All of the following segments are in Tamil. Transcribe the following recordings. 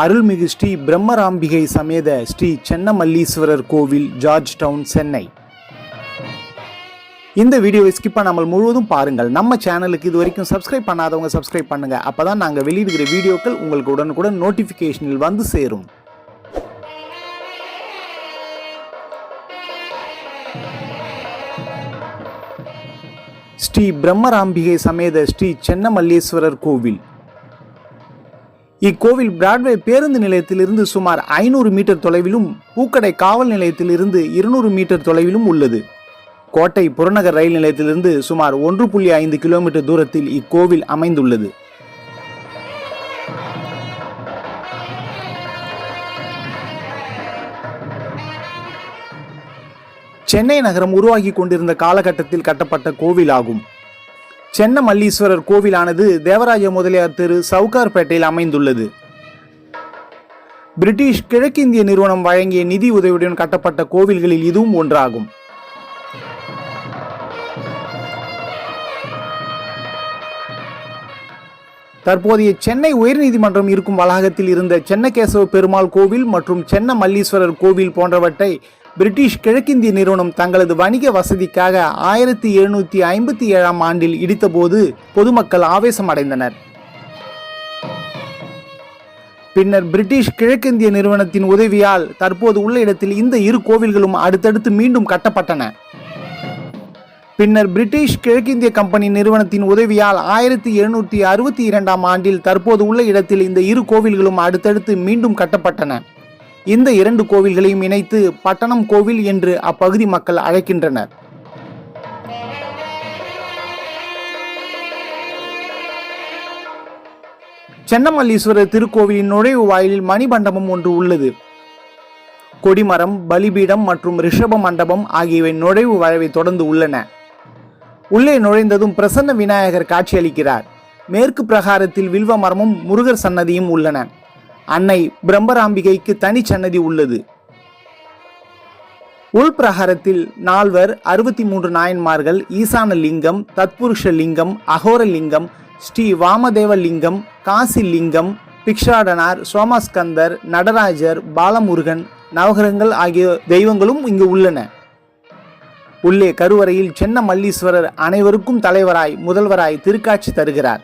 அருள்மிகு ஸ்ரீ பிரம்மராம்பிகை சமேத ஸ்ரீ சென்னமல்லீஸ்வரர் கோவில் ஜார்ஜ் டவுன் சென்னை. இந்த வீடியோவை ஸ்கிப் பண்ணாமல் முழுவதும் பாருங்கள். நம்ம சேனலுக்கு இது வரைக்கும் சப்ஸ்கிரைப் பண்ணாதவங்க சப்ஸ்கிரைப் பண்ணுங்க. அப்பதான் நாங்கள் வெளியிடுகிற வீடியோக்கள் உங்களுக்கு உடனுக்குடன் நோட்டிஃபிகேஷனில் வந்து சேரும். ஸ்ரீ பிரம்மராம்பிகை சமேத ஸ்ரீ சென்னமல்லீஸ்வரர் கோவில். இக்கோவில் பிராட்வே பேருந்து நிலையத்திலிருந்து சுமார் ஐநூறு மீட்டர் தொலைவிலும் பூக்கடை காவல் நிலையத்திலிருந்து இருநூறு மீட்டர் தொலைவிலும் உள்ளது. கோட்டை புறநகர் ரயில் நிலையத்திலிருந்து சுமார் ஒன்று புள்ளி ஐந்து கிலோமீட்டர் தூரத்தில் இக்கோவில் அமைந்துள்ளது. சென்னை நகரம் உருவாகி கொண்டிருந்த காலகட்டத்தில் கட்டப்பட்ட கோவில் ஆகும் சென்ன மல்லீஸ்வரர் கோவிலானது தேவராஜ முதலியார் திரு சவுகார்பேட்டையில் அமைந்துள்ளது. பிரிட்டிஷ் கிழக்கிந்திய நிறுவனம் வழங்கிய நிதி உதவியுடன் கட்டப்பட்ட கோவில்களில் இதுவும் ஒன்றாகும். தற்போதைய சென்னை உயர்நீதிமன்றம் இருக்கும் வளாகத்தில் இருந்த சென்னகேசவ பெருமாள் கோவில் மற்றும் சென்ன மல்லீஸ்வரர் கோவில் போன்றவற்றை பிரிட்டிஷ் கிழக்கிந்திய நிறுவனம் தங்களது வணிக வசதிக்காக ஆயிரத்தி எழுநூத்தி ஐம்பத்தி ஏழாம் ஆண்டில் இடித்தபோது பொதுமக்கள் ஆவேசம் அடைந்தனர் பின்னர் பிரிட்டிஷ் கிழக்கிந்திய நிறுவனத்தின் உதவியால் தற்போது உள்ள இடத்தில் இந்த இரு கோவில்களும் அடுத்தடுத்து மீண்டும் கட்டப்பட்டன. பின்னர் பிரிட்டிஷ் கிழக்கிந்திய கம்பெனி நிறுவனத்தின் உதவியால் ஆயிரத்தி எழுநூற்றி அறுபத்தி இரண்டாம் ஆண்டில் தற்போது உள்ள இடத்தில் இந்த இரு கோவில்களும் அடுத்தடுத்து மீண்டும் கட்டப்பட்டன. இந்த இரண்டு கோவில்களையும் இணைத்து பட்டணம் கோவில் என்று அப்பகுதி மக்கள் அழைக்கின்றனர். சென்னமல்லீஸ்வரர் திருக்கோவிலின் நுழைவு வாயிலில் மணிமண்டபம் ஒன்று உள்ளது. கொடிமரம் பலிபீடம் மற்றும் ரிஷப மண்டபம் ஆகியவை நுழைவு வழவை தொடர்ந்து உள்ளன. உள்ளே நுழைந்ததும் பிரசன்ன விநாயகர் காட்சியளிக்கிறார். மேற்கு பிரகாரத்தில் வில்வ மரமும் முருகர் சன்னதியும் உள்ளன. அன்னை பிரம்மராம்பிகைக்கு தனி சன்னதி உள்ளது. உள்பிரகாரத்தில் நால்வர் அறுபத்தி மூன்று நாயன்மார்கள் ஈசான லிங்கம் தத்புருஷ லிங்கம் அகோர லிங்கம் ஸ்ரீ வாமதேவ லிங்கம் காசி லிங்கம் பிக்ஷாடனார் சோமாஸ்கந்தர் நடராஜர் பாலமுருகன் நவகிரகங்கள் ஆகிய தெய்வங்களும் இங்கு உள்ளன. உள்ளே கருவறையில் சென்ன மல்லீஸ்வரர் அனைவருக்கும் தலைவராய் முதல்வராய் திருக்காட்சி தருகிறார்.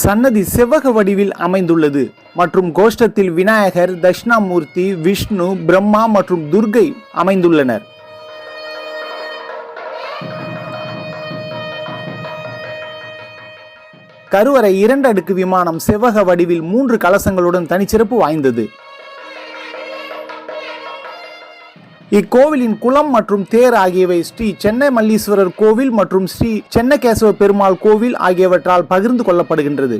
சன்னதி செவ்வக வடிவில் அமைந்துள்ளது மற்றும் கோஷ்டத்தில் விநாயகர் தட்சிணாமூர்த்தி விஷ்ணு பிரம்மா மற்றும் துர்கை அமைந்துள்ளனர். கருவறை இரண்டு அடுக்கு விமானம் செவ்வக வடிவில் மூன்று கலசங்களுடன் தனிச்சிறப்பு வாய்ந்தது. இக்கோவிலின் குளம் மற்றும் தேர் ஆகியவை ஸ்ரீ சென்னை மல்லீஸ்வரர் கோவில் மற்றும் ஸ்ரீ சென்னகேசவ பெருமாள் கோவில் ஆகியவற்றால் பகிர்ந்து கொள்ளப்படுகின்றது.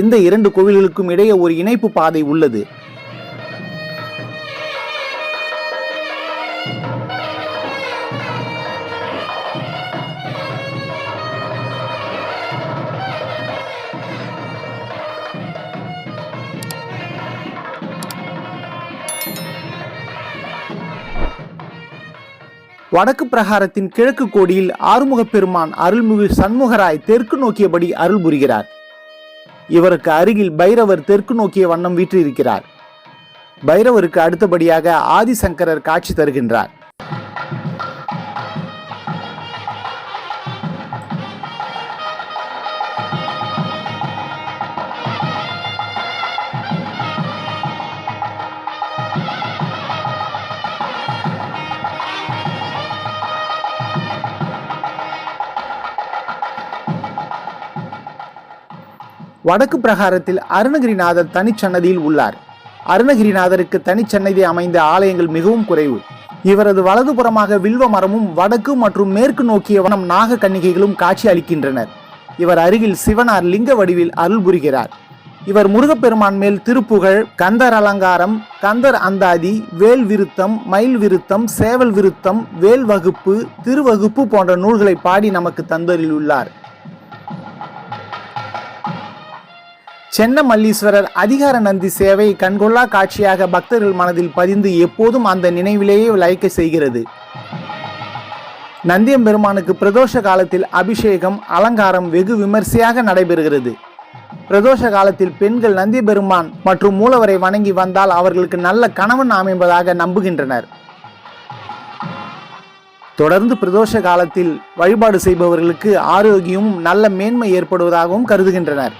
இந்த இரண்டு கோவில்களுக்கும் இடையே ஒரு இணைப்பு பாதை உள்ளது. வடக்கு பிரகாரத்தின் கிழக்கு கோடியில் ஆறுமுகப் பெருமான் அருள்மிகு சண்முகராய் தெற்கு நோக்கியபடி அருள் புரிகிறார். இவருக்கு அருகில் பைரவர் தெற்கு நோக்கிய வண்ணம் வீற்றிருக்கிறார். பைரவருக்கு அடுத்தபடியாக ஆதிசங்கரர் காட்சி தருகின்றார். வடக்கு பிரகாரத்தில் அருணகிரிநாதர் தனிச்சன்னதியில் உள்ளார். அருணகிரிநாதருக்கு தனிச்சன்னதி அமைந்த ஆலயங்கள் மிகவும் குறைவு. இவரது வலதுபுறமாக வில்வ மரமும் வடக்கு மற்றும் மேற்கு நோக்கிய வனம் நாக கன்னிகைகளும் காட்சி அளிக்கின்றனர். இவர் அருகில் சிவனார் லிங்க வடிவில் அருள் புரிகிறார். இவர் முருகப்பெருமான் மேல் திருப்புகழ் கந்தர் அலங்காரம் கந்தர் அந்தாதி வேல் விருத்தம் மயில் விருத்தம் சேவல் விருத்தம் வேல் வகுப்பு திருவகுப்பு போன்ற நூல்களை பாடி நமக்கு தந்தரிலுள்ளார் சென்ன மல்லீஸ்வரர் அதிகார நந்தி சேவை கண்கொள்ளா காட்சியாக பக்தர்கள் மனதில் பதிந்து எப்போதும் அந்த நினைவிலேயே லயிக்க செய்கிறது. நந்தியம் பெருமானுக்கு பிரதோஷ காலத்தில் அபிஷேகம் அலங்காரம் வெகு விமர்சையாக நடைபெறுகிறது. பிரதோஷ காலத்தில் பெண்கள் நந்தி பெருமான் மற்றும் மூலவரை வணங்கி வந்தால் அவர்களுக்கு நல்ல கணவன் அமைப்பதாக நம்புகின்றனர். தொடர்ந்து பிரதோஷ காலத்தில் வழிபாடு செய்பவர்களுக்கு ஆரோக்கியமும் நல்ல மேன்மை ஏற்படுவதாகவும் கருதுகின்றனர்.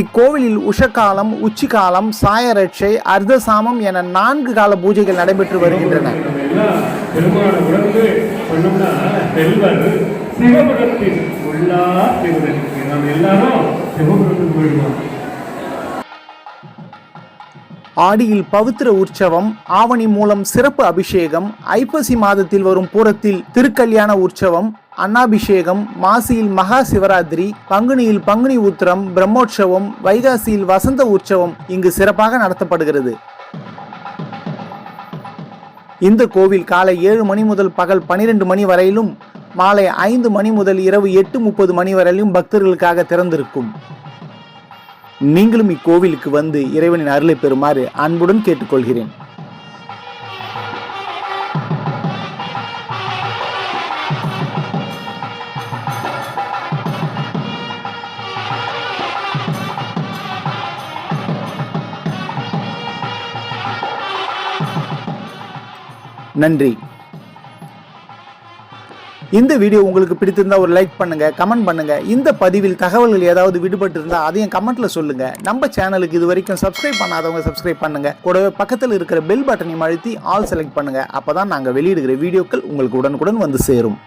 இக்கோவிலில் உஷகாலம் உச்சிகாலம் சாயரட்சை அர்த்தசாமம் என நான்கு கால பூஜைகள் நடைபெற்று வருகின்றன. ஆடியில் பவித்திர உற்சவம் ஆவணி மூலம் சிறப்பு அபிஷேகம் ஐப்பசி மாதத்தில் வரும் பூரத்தில் திருக்கல்யாண உற்சவம் அன்னாபிஷேகம் மாசியில் மகா சிவராத்திரி பங்குனியில் பங்குனி உத்திரம் பிரம்மோற்சவம் வைகாசியில் வசந்த உற்சவம் இங்கு சிறப்பாக நடத்தப்படுகிறது. இந்த கோவில் காலை ஏழு மணி முதல் பகல் பனிரெண்டு மணி வரையிலும் மாலை ஐந்து மணி முதல் இரவு எட்டு முப்பது மணி வரையிலும் பக்தர்களுக்காக திறந்திருக்கும். நீங்களும் இக்கோவிலுக்கு வந்து இறைவனின் அருளை பெறுமாறு அன்புடன் கேட்டுக்கொள்கிறேன். நன்றி. இந்த வீடியோ உங்களுக்கு பிடித்திருந்தா ஒரு லைக் பண்ணுங்கள் கமெண்ட் பண்ணுங்கள் இந்த பதிவில் தகவல்கள் ஏதாவது விடுபட்டிருந்தால் அதையும் கமெண்ட்டில் சொல்லுங்கள் நம்ம சேனலுக்கு இது வரைக்கும் சப்ஸ்கிரைப் பண்ணாதவங்க சப்ஸ்கிரைப் பண்ணுங்க. கூடவே பக்கத்தில் இருக்கிற பெல் பட்டனையும் அழுத்தி ஆல் செலக்ட் பண்ணுங்கள் அப்போ தான் நாங்கள் வெளியிடுகிற வீடியோக்கள் உங்களுக்கு உடனுக்குடன் வந்து சேரும்.